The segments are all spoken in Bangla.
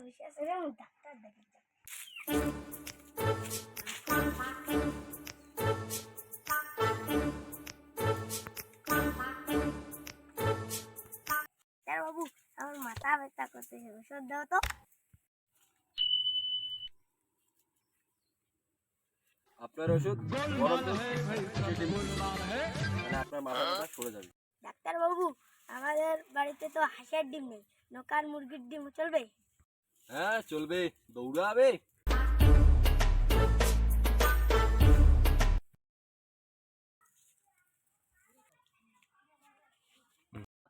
আমি ডাক্তার বাবু আমার মাথা ব্যথা করতেছে ওষুধ দাও তো। আপনার ওষুধ মাথা ব্যথা সরে যাবে। ডাক্তার বাবু আমাদের বাড়িতে তো হাঁসের ডিম নেই নকার মুরগির ডিম চলবে? হ্যাঁ চলবে দৌড়াবে।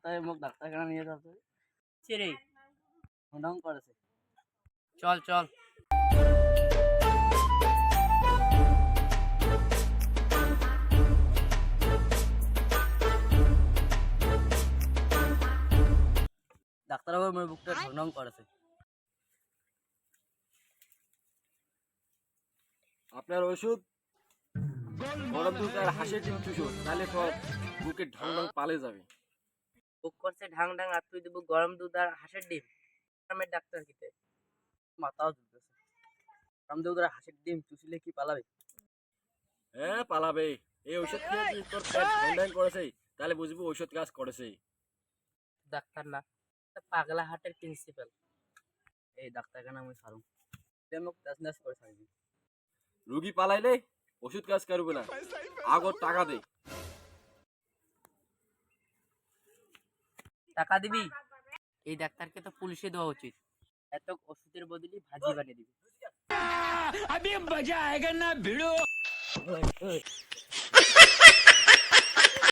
তাই মোক ডাক্তারখানা নিয়ে ঢং করেছে। চল চল। ডাক্তারবাবু আমার বুকটা ঢং করেছে। আপনার ওষুধ গরম দুধ আর হাঁসের ডিম চুষুন তাহলে তো বুকে ঢং ঢং পালে যাবে বুক করছে ঢাং ঢাং আর তুই দেবো গরম দুধ আর হাঁসের ডিম গ্রামের ডাক্তার কিতে মাথাও ঝুলতেছে রামদেবদার হাসির ডিম চুষিলে কি পালাবে হ্যাঁ পালাবে এই ওষুধ খেয়ে যদি তোর পেট ঢং ঢং করেছে তাহলে বুঝবি ওষুধ কাজ করেছে ডাক্তার না পাগলা হাটের প্রিন্সিপাল এই ডাক্তারখানা আমি সারুম সে মোক নাচ নাচ করে ছাড়বি রুগী পালাইলে ওষুধ কাজ করবে না। আগর টাকা দে। টাকা দিবি? এই ডাক্তারকে তো পুলিশে দেওয়া উচিত। এত ওষুধের বদলে ভাজি বানিয়ে দিবি।